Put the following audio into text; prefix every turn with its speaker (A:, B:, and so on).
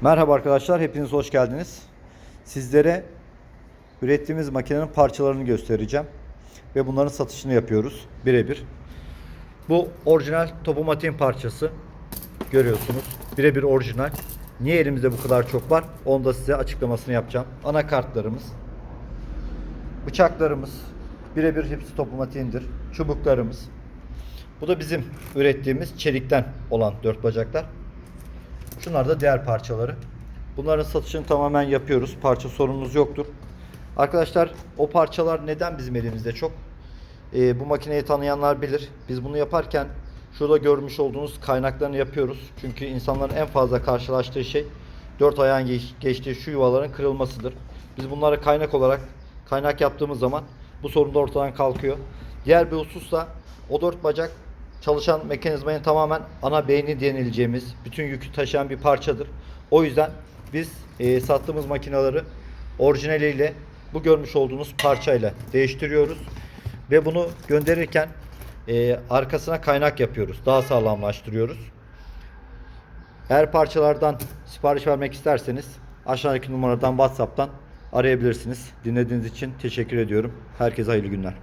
A: Merhaba arkadaşlar, hepiniz hoş geldiniz. Sizlere ürettiğimiz makinenin parçalarını göstereceğim. Ve bunların satışını yapıyoruz birebir. Bu orijinal topomatiğin parçası. Görüyorsunuz. Birebir orijinal. Niye elimizde bu kadar çok var? Onu da size açıklamasını yapacağım. Anakartlarımız, bıçaklarımız, birebir hepsi topomatiğindir. Çubuklarımız. Bu da bizim ürettiğimiz çelikten olan dört bacaklar. Şunlar da diğer parçaları. Bunların satışını tamamen yapıyoruz. Parça sorunumuz yoktur. Arkadaşlar o parçalar neden bizim elimizde çok? Ee, bu makineyi tanıyanlar bilir. Biz bunu yaparken şurada görmüş olduğunuz kaynaklarını yapıyoruz. Çünkü insanların en fazla karşılaştığı şey dört ayağın geç- geçtiği şu yuvaların kırılmasıdır. Biz bunları kaynak olarak kaynak yaptığımız zaman bu sorun da ortadan kalkıyor. Diğer bir husus da o dört bacak çalışan mekanizmanın tamamen ana beyni denileceğimiz bütün yükü taşıyan bir parçadır. O yüzden biz e, sattığımız makineleri orijinaliyle bu görmüş olduğunuz parçayla değiştiriyoruz ve bunu gönderirken e, arkasına kaynak yapıyoruz. Daha sağlamlaştırıyoruz. Eğer parçalardan sipariş vermek isterseniz aşağıdaki numaradan WhatsApp'tan arayabilirsiniz. Dinlediğiniz için teşekkür ediyorum. Herkese hayırlı günler.